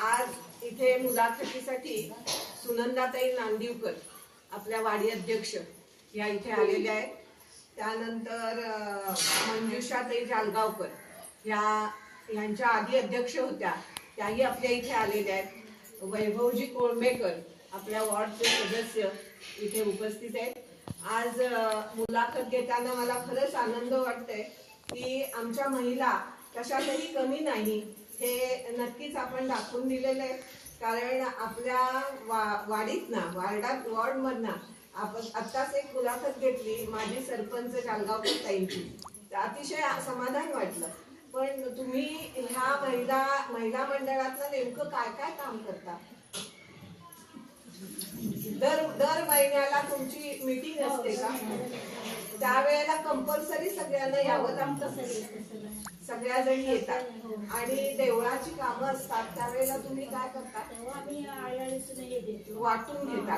आज इथे मुलाखतीसाठी सुनंदाताई नांदिवकर आपल्या वाडी अध्यक्ष या इथे आलेल्या आहेत. त्यानंतर मंजुषाताई जालगावकर ह्या ह्यांच्या आधी अध्यक्ष होत्या. त्याही आपल्या इथे आलेल्या आहेत. वैभवजी कोळमेकर आपल्या वॉर्डचे सदस्य इथे उपस्थित आहेत. आज मुलाखत घेताना मला खरंच आनंद वाटतोय की आमच्या महिला कशातही कमी नाही हे नक्कीच आपण दाखवून दिलेलं आहे. कारण आपल्या वा वाडीत ना वार्डात वॉर्ड मधना आपण आत्ताच एक मुलाखत घेतली माझी सरपंच जालगावकर ताईंची. अतिशय समाधान वाटलं. पण तुम्ही ह्या महिला महिला मंडळातलं नेमकं काय काय काम करता? दर दर महिन्याला तुमची मीटिंग असते का? त्यावेळेला कंपल्सरी सगळ्यांना यावं लागतं. सगळ्या जणी येतात. आणि देवळाची कामं असतात त्यावेळेला तुम्ही काय करता? वाटून घेता?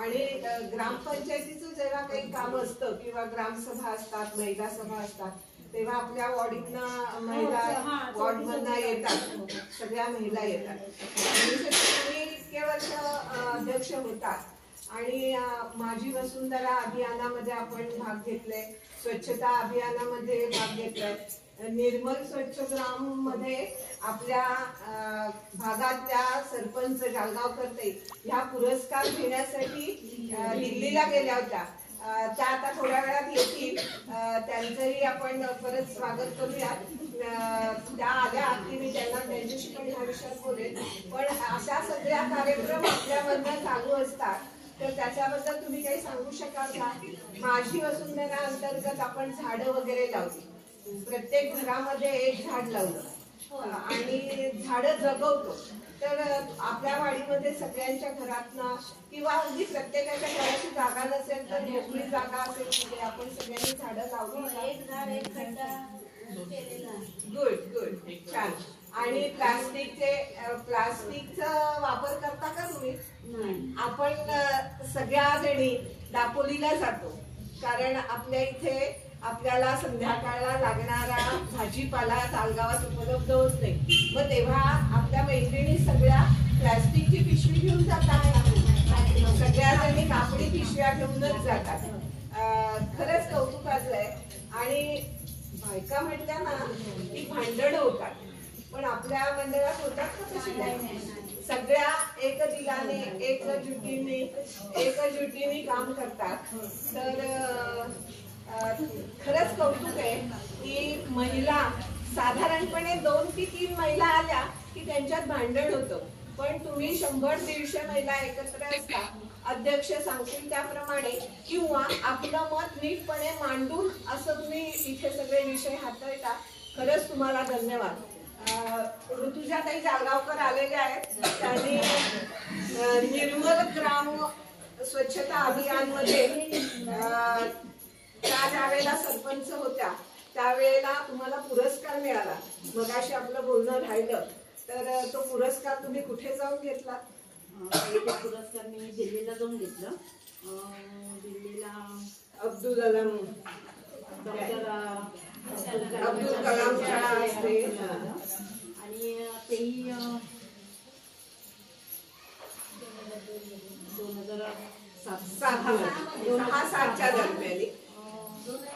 आणि ग्रामपंचायतीचं जेव्हा काही काम असतं किंवा ग्रामसभा असतात महिला सभा असतात तेव्हा आपल्या वॉर्डीतनं महिला वॉर्ड मधनं येतात. सगळ्या महिला येतात. इतके वर्ष अध्यक्ष होतात. आणि माझी वसुंधरा अभियानामध्ये आपण भाग घेतले स्वच्छता अभियानामध्ये भाग घेतलाय. निर्मल स्वच्छ ग्राममध्ये आपल्या भागातल्या सरपंच जालगावकरते ह्या पुरस्कार घेण्यासाठी दिल्लीला गेल्या होत्या. त्या आता थोड्या वेळात येतील. त्यांचंही आपण परत स्वागत करूया त्या आल्या की मी त्यांना त्यांच्याशी पण ह्या विषयात बोलेन. पण अशा सगळ्या कार्यक्रम आपल्यामधनं चालू असतात. तर त्याच्याबद्दल तुम्ही काही सांगू शकाल का? माझी वसुंधरा अंतर्गत आपण झाडं वगैरे लावली. प्रत्येक घरामध्ये एक झाड लावलं. आणि झाडं जगवतो. तर आपल्या वाडीमध्ये सगळ्यांच्या घरातनं किंवा अगदी प्रत्येकाच्या घराची जागा नसेल तर मोकळी जागा असेल म्हणजे आपण सगळ्यांनी झाडं लावली गुड गुड छान. आणि प्लास्टिकचे प्लास्टिकचा वापर करता का तुम्ही? आपण सगळ्या जणी दापोलीला जातो. कारण आपल्या इथे आपल्याला संध्याकाळला लागणारा भाजीपाला तालगावात उपलब्ध होत नाही. मग तेव्हा आपल्या मैत्रिणी सगळ्या प्लास्टिकची पिशवी घेऊन जातात. सगळ्या जणी कापडी पिशव्या घेऊनच जातात. खरंच कौतुकाचं आहे आणि बायका म्हटल्या ना ती भांडण होतात. पण आपल्या मंडळात होतात ना तशी सगळ्या एक दिलाने एक जुटीने एक जुटीने काम करतात. तर खरंच कौतुक आहे की महिला साधारणपणे दोन ती तीन महिला आल्या की त्यांच्यात भांडण होतं. पण तुम्ही शंभर दीडशे महिला एकत्र असता अध्यक्ष सांगतील त्याप्रमाणे किंवा आपलं मत नीटपणे मांडून असं तुम्ही इथे सगळे विषय हाताळता खरंच तुम्हाला धन्यवाद. ऋतुजा ऋतुजाताई जालगावकर आलेल्या आहेत. त्यांनी निर्मल ग्राम स्वच्छता अभियानमध्ये त्या ज्यावेळेला सरपंच होत्या त्यावेळेला तुम्हाला पुरस्कार मिळाला. मगाशी आपलं बोलणं राहिलं. तर तो पुरस्कार तुम्ही कुठे जाऊन घेतला? ते पुरस्कार मी दिल्लीला जाऊन घेतलं. दिल्लीला अब्दुल कलाम. अब्दुल कलाम शाळा असते. आणि तेही दोन हजार सात सात हा सातच्या दरम्यान.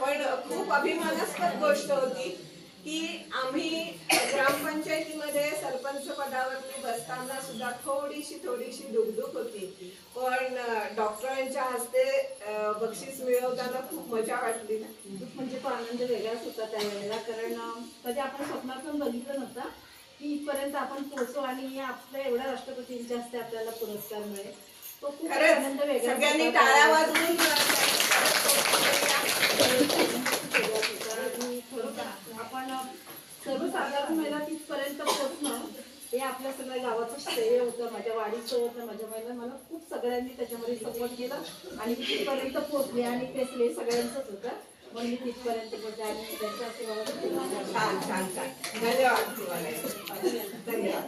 पण खूप अभिमानास्पद गोष्ट होती. की आम्ही ग्रामपंचायतीमध्ये सरपंच पदावरती बसताना सुद्धा थोडीशी थोडीशी दुखदुख होती. पण डॉक्टरांच्या हस्ते बक्षीस मिळवताना खूप मजा वाटली. खूप म्हणजे तो आनंद वेगळाच होता त्यावेळेला कारण कधी आपण स्वप्नात पण बघितलं नव्हतं की इथपर्यंत आपण पोहोचू आणि आपल्या एवढ्या राष्ट्रपतींच्या हस्ते आपल्याला पुरस्कार मिळेल. तो खूप आनंद वेगळाच सगळ्यांनी. टाळ्या वाजवून आणि खरोखर आपण सर्वसाधारण महिला तिथपर्यंत पोहोचणं हे आपल्या सगळ्या गावाचं श्रेय होतं. माझ्या वाडीचं होतं माझ्या महिला मला खूप सगळ्यांनी त्याच्यामध्ये सपोर्ट केला आणि तिथपर्यंत पोहोचले आणि ते श्रेय सगळ्यांचंच होतं. म्हणून मी तिथपर्यंत पोहोचले आणि त्यांच्या आशीर्वादाने छान छान छान. धन्यवाद धन्यवाद.